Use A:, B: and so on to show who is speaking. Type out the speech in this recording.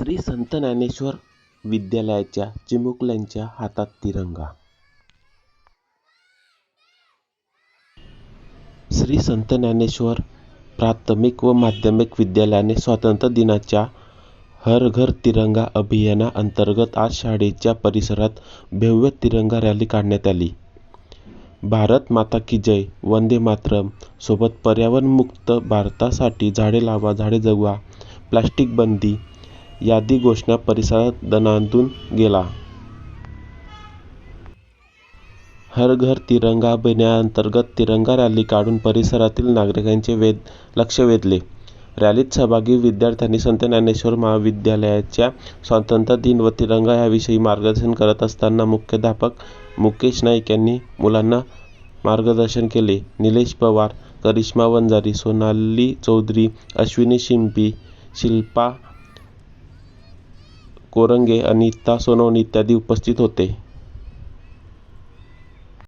A: श्री संत ज्ञानेश्वर विद्यालयाच्या चिमुकल्यांच्या हातात तिरंगा श्री संत ज्ञानेश्वर प्राथमिक व माध्यमिक विद्यालयाने स्वातंत्र्य दिनाच्या हर घर तिरंगा अभियानाअंतर्गत आज शाळेच्या परिसरात भव्य तिरंगा रॅली काढण्यात आली. भारत माता की जय, वंदे मातरम सोबत पर्यावरणमुक्त भारतासाठी झाडे लावा, झाडे जगवा, प्लास्टिक बंदी यादी घोषणा परिसरात दणाणून हर घर तिरंगा अभियानाअंतर्गत तिरंगा रॅली काढून परिसरातील नागरिकांचे लक्ष वेधले. रॅलीत सहभागी विद्यार्थ्यांनी संत ज्ञानेश्वर महाविद्यालयाच्या स्वातंत्र्य दिन व तिरंगा याविषयी मार्गदर्शन करत असताना मुख्याध्यापक मुकेश नाईक यांनी मुलांना मार्गदर्शन केले. निलेश पवार, करिश्मा वंजारी, सोनाली चौधरी, अश्विनी शिंपी, शिल्पा कोरंगे, अनिता सोनवणे इत्यादी उपस्थित होते.